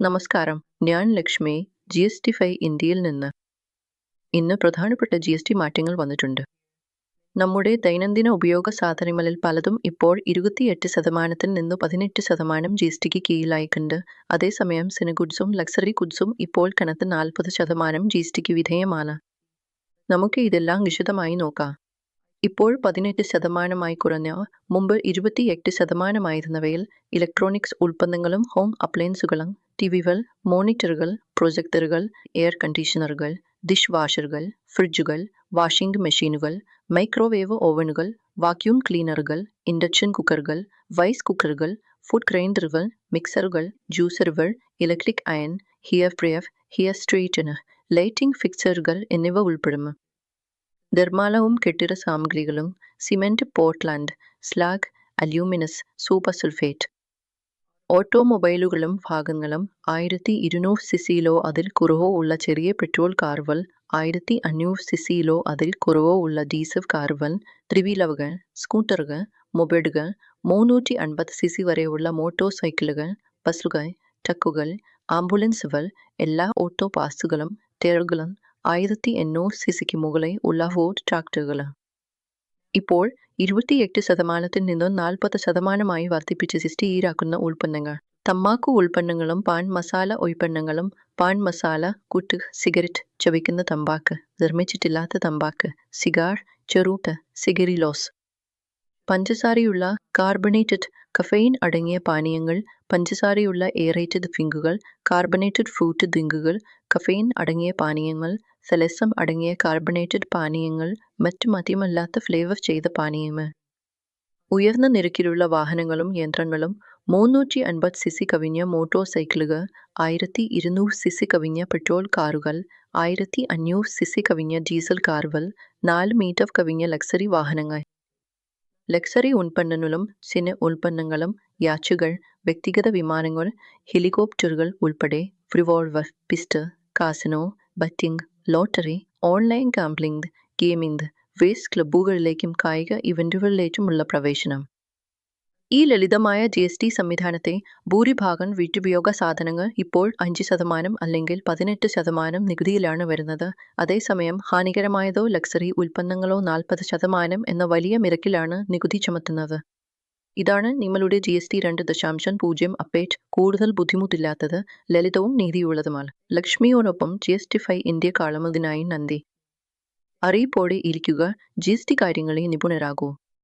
നമസ്കാരം. ഞാൻ Lakshmi G S T ഫൈ ഇന്ത്യയിൽ നിന്ന്. ഇന്ന് പ്രധാനപ്പെട്ട ജി എസ് ടി മാറ്റങ്ങൾ വന്നിട്ടുണ്ട്. നമ്മുടെ ദൈനംദിന ഉപയോഗ സാധനങ്ങളിൽ പലതും ഇപ്പോൾ ഇരുപത്തിയെട്ട് ശതമാനത്തിൽ നിന്ന് പതിനെട്ട് ശതമാനം ജി എസ് ടിക്ക് കീഴിലായിട്ടുണ്ട് അതേസമയം സിനഗുഡ്സും ലക്സറി ഗുഡ്സും ഇപ്പോൾ കനത്ത് നാൽപ്പത് ശതമാനം ജി എസ് ടിക്ക് വിധേയമാണ്. നമുക്ക് ഇതെല്ലാം വിശദമായി നോക്കാം. ഇപ്പോൾ പതിനെട്ട് ശതമാനമായി കുറഞ്ഞ മുമ്പ് ഇരുപത്തിയെട്ട് ശതമാനമായിരുന്നവയിൽ ഇലക്ട്രോണിക്സ് ഉൽപ്പന്നങ്ങളും ഹോം അപ്ലയൻസുകളും ടിവികൾ മോണിറ്ററുകൾ പ്രൊജക്ടറുകൾ എയർ കണ്ടീഷണറുകൾ ഡിഷ് വാഷറുകൾ ഫ്രിഡ്ജുകൾ വാഷിംഗ് മെഷീനുകൾ മൈക്രോവേവ് ഓവനുകൾ വാക്യൂം ക്ലീനറുകൾ ഇൻഡക്ഷൻ കുക്കറുകൾ വൈസ് കുക്കറുകൾ ഫുഡ് ഗ്രൈൻഡറുകൾ മിക്സറുകൾ ജ്യൂസറുകൾ ഇലക്ട്രിക് അയൺ ഹിയർ പ്രിയഫ് ഹിയർ സ്ട്രെയിറ്റനർ ലൈറ്റിംഗ് ഫിക്സറുകൾ എന്നിവ ഉൾപ്പെടും നിർമ്മാണവും കെട്ടിട സാമഗ്രികളും cement Portland slag aluminous super sulphate. ഓട്ടോമൊബൈലുകളും ഭാഗങ്ങളും ആയിരത്തി ഇരുന്നൂറ് സിസിയിലോ അതിൽ കുറവോ ഉള്ള ചെറിയ പെട്രോൾ കാറുകൾ ആയിരത്തി അഞ്ഞൂറ് സിസിയിലോ അതിൽ കുറവോ ഉള്ള ഡീസൽ കാറുകൾ ത്രിവീലവുകൾ സ്കൂട്ടറുകൾ മൊബൈഡുകൾ മുന്നൂറ്റി അൻപത് സിസി വരെയുള്ള മോട്ടോർ സൈക്കിളുകൾ ബസ്സുകൾ ട്രക്കുകൾ ആംബുലൻസുകൾ എല്ലാ ഓട്ടോ പാസുകളും ടയറുകളും ആയിരത്തി എണ്ണൂറ് സിസിക്ക് മുകളിൽ ഉള്ള ഫോർഡ് ട്രാക്ടറുകൾ. ഇപ്പോൾ ഇരുപത്തിയെട്ട് ശതമാനത്തിൽ നിന്നും നാൽപ്പത് ശതമാനമായി വർദ്ധിപ്പിച്ച് സിസ്റ്റീരാക്കുന്ന ഉൽപ്പന്നങ്ങൾ. തമ്മാക്കു ഉൽപ്പന്നങ്ങളും പാൻ മസാല ഉൽപ്പന്നങ്ങളും പാൻ മസാല കുട്ട് സിഗരറ്റ് ചവയ്ക്കുന്ന തമ്പാക്ക് നിർമ്മിച്ചിട്ടില്ലാത്ത തമ്പാക്ക് സിഗാർ ചെറൂട്ട് സിഗരിലോസ്. പഞ്ചസാരയുള്ള കാർബണേറ്റഡ് കഫെയിൻ അടങ്ങിയ പാനീയങ്ങൾ പഞ്ചസാരയുള്ള എയറേറ്റഡ് ഫിങ്കുകൾ കാർബണേറ്റഡ് ഫ്രൂട്ട് ഡ്രിങ്കുകൾ കഫെയിൻ അടങ്ങിയ പാനീയങ്ങൾ സെലസം അടങ്ങിയ കാർബണേറ്റഡ് പാനീയങ്ങൾ മറ്റു മദ്യമല്ലാത്ത ഫ്ലേവർ ചെയ്ത പാനീയങ്ങൾ. ഉയർന്ന നിരക്കിലുള്ള വാഹനങ്ങളും യന്ത്രങ്ങളും മുന്നൂറ്റി അൻപത് സിസി കവിഞ്ഞ മോട്ടോർ സൈക്കിളുകൾ ആയിരത്തി ഇരുന്നൂറ് സിസി കവിഞ്ഞ പെട്രോൾ കാറുകൾ ആയിരത്തി അഞ്ഞൂറ് സിസി കവിഞ്ഞ ഡീസൽ കാറുകൾ നാല് മീറ്റർ കവിഞ്ഞ ലക്സറി വാഹനങ്ങൾ. ലക്സറി ഉൽപ്പന്നങ്ങളും സിന ഉൽപ്പന്നങ്ങളും യാച്ചുകൾ വ്യക്തിഗത വിമാനങ്ങൾ ഹെലികോപ്റ്ററുകൾ ഉൾപ്പെടെ revolver pistol casino betting lottery online gambling gaming waste ക്ലബ്ബുകളിലേക്കും കായിക ഇവന്റുകളിലേക്കുമുള്ള പ്രവേശനം. ഈ ലളിതമായ ജി എസ് ടി സംവിധാനത്തെ ഭൂരിഭാഗം വീട്ടുപയോഗ സാധനങ്ങൾ ഇപ്പോൾ അഞ്ച് ശതമാനം അല്ലെങ്കിൽ പതിനെട്ട് ശതമാനം നികുതിയിലാണ് വരുന്നത്. അതേസമയം ഹാനികരമായതോ ലക്സറി ഉൽപ്പന്നങ്ങളോ നാൽപ്പത് ശതമാനം എന്ന വലിയ നിരക്കിലാണ് നികുതി ചുമത്തുന്നത്. ഇതാണ് നിങ്ങളുടെ ജി എസ് ടി രണ്ട് ദശാംശം പൂജ്യം അപ്ഡേറ്റ് കൂടുതൽ ബുദ്ധിമുട്ടില്ലാത്തത് ലളിതവും നീതിയുള്ളതുമാണ് ലക്ഷ്മിയോടൊപ്പം ജി എസ് ടി ഫൈ ഇന്ത്യ കാണുന്നതിനായി നന്ദി. അറിയിപ്പോടെ ഇരിക്കുക. ജി എസ് ടി കാര്യങ്ങളിൽ നിപുണരാകൂ.